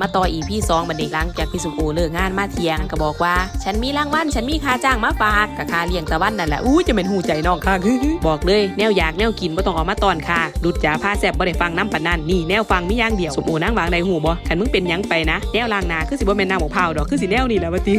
มาต่ออีพี่สองบันเด็กหลังจากพี่สมโอเลิกงานมาเที่ยงก็บอกว่า ฉันมีรางวัลฉันมีค่าจ้างมาฝากกับค่าเลี้ยงตะวันนั่นแหละอู้จะเป็นหูใจน้องค่ะบอกเลยแนวอยากแนวกินบ่ต้องเออกมาตอนค่ะดุดจ๋าผ้าแซบบ่ได้ฟังน้ำปานนั้นนี่แนวฟังมีอย่างเดียวสมโอนั่งวางในหูบ่คันมึงเป็นยังไปนะแนวล้างนาคือสิบ่แม่นน้ำของเผาดอกคือสิแนวนี่แหละว่าติ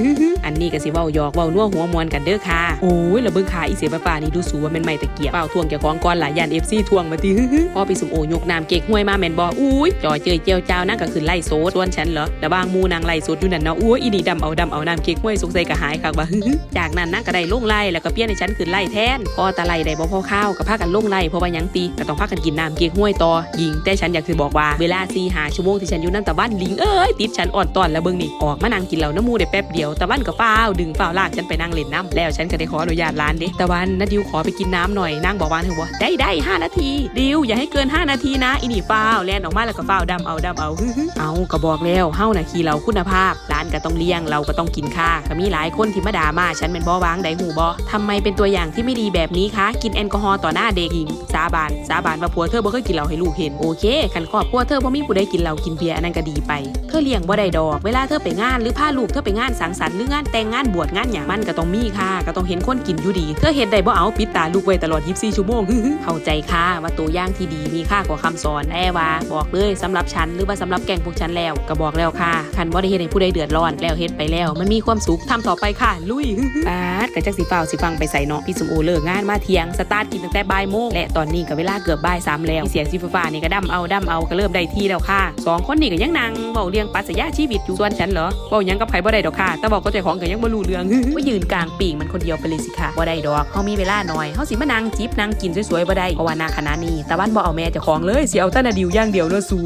อันนี้ก็สิเว้าหยอกเว้านัวหัวมวนกันเด้อค่ะโอ้ยแล้วเบิงขาอีเสียฟ้านี่ดูสูว่าแม่นไม้ตะเกียบเปล่าทวงเจ้าของก่อนหลายยาน FC ทวงมาติพอพี่สมโอยกน้ำเก๊กห้วยมาแม่นบ่อุ้ยจอเจยเจียวเจ้านั่งก็ขึ้นไล่โซดส่วนฉันเหรอแล้วบางมูนางไล่โซดอยู่นั่นเนาะอุ้ยอีนี่ดำเอาดำเอาน้ำเก๊กห้วยสงสัยก็หายคักบ่าจากนั้นนั่งก็ได้ลงไล่แล้วก็เปลี่ยนให้ฉันขึ้นไล่แทนพอตะไล่ได้บ่พอข้าวก็พากันลงไล่เพราะว่ายังตีก็ต้องพากันกินน้ำเก๊กห้วยต่อยิงแต่ฉันอยากสิบอกว่าเวลา4 5ชั่วโมงที่ฉันอยู่นั่นตะวันลิงเอ้ยติดฉันอ่อนตอนแล้วเบิ่งนี่ออกมานั่งกินเหล้าน้ำมูได้แป๊บเดียวตะวันก็ฟ้าดึงฟ้าลากฉันไปนั่งเล่นน้ำแล้วฉันก็ได้ขออนุญาตร้านเด้ตะวันนะดิวขอไปกินน้ำหน่อยนางบอกว่าเธอว่าได้ได้ห้านาทีดิวอย่าให้เกิน 5 นาทีนะอีนี่ฟ้าแล่นออกมาแล้วก็ฟ้าดำเอาดำเอาเอาก็บอกแล้วเฮ้าน่ะขี่เราคุณภาพ ร้านก็ต้องเลี้ยงเราก็ต้องกินค่าก็มีหลายคนที่มาด่ามาฉันเป็นบ่วางใดหูบ่ทำไมเป็นตัวอย่างที่ไม่ดีแบบนี้คะ กินแอลกอฮอล์ต่อหน้าเด็กหญิงสาบานสาบานว่าผัวเธอบ่เคยกินเหล้าให้ลูกเห็นโอเคคันครอบครัวเธอบ่มีผู้ใดกินเหล้ากินเบียร์อันนั้นก็ดีไป เธอเลี้ยงบ่ได้ดอก เวลาเธอไปงานหรือพาลูกเธอไปงานสังสรรค์หรืองานแต่งงานบวชงานหยังมันก็ต้องมีค่ะ ก็ต้องเห็นคนกินอยู่ดี เธอเห็นได้บ่เอาปิดตาลูกไว้ตลอด 24 ชั่วโมงเข้าใจค่ะว่าตัวอย่างที่ดีมีค่ากว่าคำสอนแอว่าบอกเลยสำหรับฉันหรือว่าสำหรับแกงพวกฉันแล้วก็บอกแล้วค่ะคันบ่ได้เฮ็ดให้ผู้ใดเดือดร้อนแล้วเฮ็ดไปแล้ว มันมีความสุขทำต่อไปค่ะ ลุยปาดก็จักสิเฝ้าสิฟังไปใส่เนาะพี่สมโอเลิกงานมาเที่ยงสตาร์ทกินตั้งแต่บ่ายโมงและตอนนี้ก็เวลาเกือบบ่ายสามแล้วพี่เสียงซีฟ้าๆนี่ก็ดำเอาดำเอาก็เริ่มได้ที่แล้วค่ะสองคนนี่ก็ยังนั่งเว้าเรื่องปรัสยาชีวิตอยู่ส่วนฉันเหรอเว้าหยังกับไผบ่ได้ดอกค่ะ แต่บอกก็ใจของก็ยังบ่รู้เรื่องว่ายืนกลางปีกมันคนเดียวไปเลยสิค่ะบ่ได้ดอกเฮามีเวลาหน่อยเฮาสิมานั่งจิบนั่งกินสวยๆบ่ได้เพราะว่านาขณะนี้ตะวันบ่เอาแม่เจ้าของเลยสิเอาแต่นาดิวอย่างเดียวเนาะสู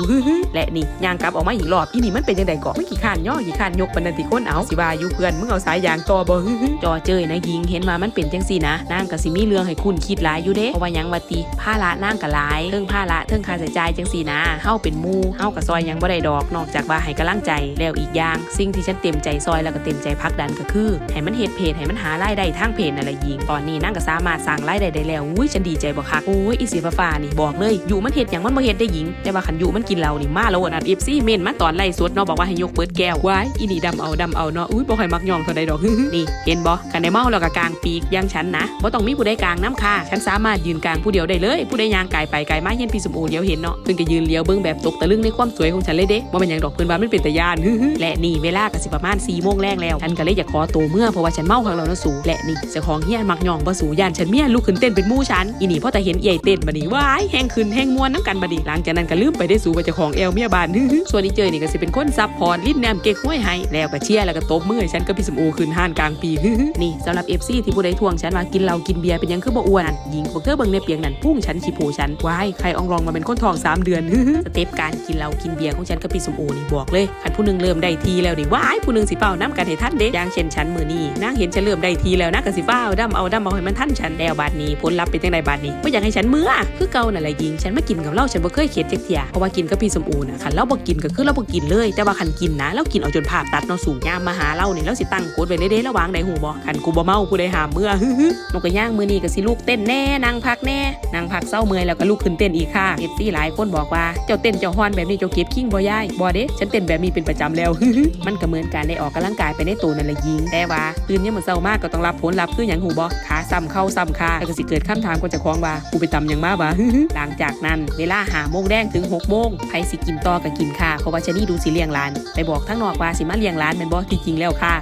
และนี่ย่างกลับออกมาอีกรอบอีนี่มันเป็นจังได๋เกาะไมันขี้ข้านย่อขี้ข้านยกปนันติคนเอาสิว่าอยู่เพื่อนมึงเอาสายยางต่อบ่จอเจยนะยิงเห็นว่ามันเป็นจังซี่นะนางก็สิมีเรื่องให้คุณคิดหลายอยู่เด้เพราะว่ายังว่าติภาระนางก็หลายเทิงภาระเทิงค่าใช้จ่ายจังซี่นะเฮาเป็นมูเฮาก็ซอยยังบ่ได้ดอก นอกจากว่าให้กำลังใจแล้วอีกอย่าง สิ่งที่ฉันเต็มใจซอยแล้วก็เต็มใจพักดันก็คือให้มันเฮ็ดเพจให้มันหารายได้ทางเพจนั่นแหละยิงตอนนี้นางก็สามารถสร้างรายได้ได้แล้วอุ้ยฉันดีใจบ่คักโอ้ยอีสีฟ้านี่บอกเลยอยู่มันเฮ็ดหยังมันบ่เฮ็ดได้หญิงแต่ว่าคันอยู่มันกินเหล้านี่มาแล้วอัด FC เมนมาตอนไล่สวดเนาะบอกว่าให้ยกเปิดแก้วว้ายอีนี่ดำเอาดำเอาเนาะอุ้ยบ่ค่อยมักย่องเท่าใดดอกนี่เห็นบ่คันได้เมาแล้วก็กลางปีกย่างฉันนะบ่ต้องมีผู้ใดกลางน้ำค่ะฉันสามารถยืนกลางผู้เดียวได้เลย ผู้ใดย่างกายไปกายมาเห็นพี่สมโอเดียวเห็นเนาะเพิ่นก็ยืนเลี้ยวเบิ่งแบบตกตะลึงในความสวยของฉันเลยเด้บ่แม่นหยังดอกเพิ่นว่ามันเป็นตะยานและนี่เวลาก็สิประมาณ4โมงแรงแล้วฉันก็เลยอยากขอตัวเมื่อเพราะว่าฉันเมาข้างเรานะสูและนี่เจ้าของเฮียนมักย่องบ่สูย่านฉันเมียลุกขึ้นเต้นเป็นหมู่ฉันอีนี่พอแต่เห็นเอียเต้นบัดนี้ว้ายแห้งขึ้นแห้งม่วนน้ำกันบัดนี้หลังจากนั้นก็ลืมไปได้สูว่าเจ้าของแอลเมียบานส่วนอีเจยนี่ก็สิเป็นคนซับพอร์ตลิ้นแนมเก๊กห้วยให้แล้วก็เชียร์แล้วก็ตบมือฉันกับพี่สมโอขึ้นห้านกลางปีฮึนี่สำหรับ FC ที่ผู้ใดทวงฉันว่ากินเหล้ากินเบียร์เป็นยังคือบ่อ้วนหญิงบ่เธอเบิ่งในเปียงนั่นพุ่งฉันขี้โผฉันวายใครอองรองมาเป็นคนทองสามเดือนฮึสเต็ปการกินเหล้ากินเบียร์ของฉันกับพี่สมโอนี่บอกเลยคันผู้หนึงเริ่มได้ทีแล้วนี่วายผู้หนึงสิเฝ้าน้ำกันให้ทันเด้อย่างเช่นฉันมือนี้นางเห็นฉันเริ่มได้ทีแล้วนะก็สิเฝ้าดำเอาดำเอาให้มันทันฉันแล้วบาดนี้ผลลัพธ์เป็นจังไดบาดนี้บ่อยากให้ฉันเมื่อคือเก่านั่นแหละหญิงฉันมากินกับเหล้าฉันบ่เคยเข็ดจักเที่ยเพราะว่ากินกับพี่สมโอน่ะคันเราบ่กินก็คือเราบ่กินเลย แต่ว่าคันกินนะเรากินเอาจนภาพตัดเนาะสูงยามมาหาเราเนี่เราสิตั้งกฎไว้เลยเด้ระว่างใดหูบ่คันกูบ่เมาผู้ใดหามเมื่อฮึฮนกกระย่างมือนี้ก็สิลูกเต้นแน่นั่งพักแน่นั่งพักเศร้าเมื่อยแล้วก็ลุกขึ้นเต้นอีกค่ะเอฟซีหลายคนบอกว่าเจ้าเต้นเจ้าฮอนแบบนี้เจ้าเก็บคิงบ่ยายบ่เด้ฉันเต้นแบบนี้เป็นประจำแล้วฮึฮมันก็เหมือนการได้ออกกำลังกายไปในตัวนั่นแหละยิงแต่ว่าตื่นยามมื้อเช้ามากก็ต้องรับผลลัพธ์คือหยังหูบ่ ซ้ำเข้าซ้ำคาแล้วก็สิเกิดคำถามกับเจ้องว่ากูไปตำยังมาวะหลังจากนั้นเวลาหาโมงแดงถึง6โมงใครสิกินต่อก็กินค่ะเพราะว่าชนี่ดูสิเลี้ยงร้าน ไปบอกทั้งนอกว่าสิมาเลี้ยงร้านแม่นบ่ที่จริงแล้วค่ะ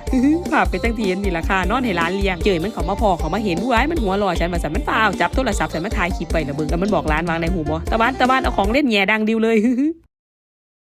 ภาพเป็นตั้งทีนนี่ล่ะค่ะนอนให้ร้านเลี้ยงเจยมันเขามาพอเขามาเห็นว้ายมันหัวลอยฉันมาสั่นมันเปล่าจับโทรศัพท์ใส่มาถ่ายคลิปไปละเบิ่งแล้วมันบอกร้านวางในหูบ่ตะบ้านตะบ้านเอาของเล่นแง่ดังดิวเลย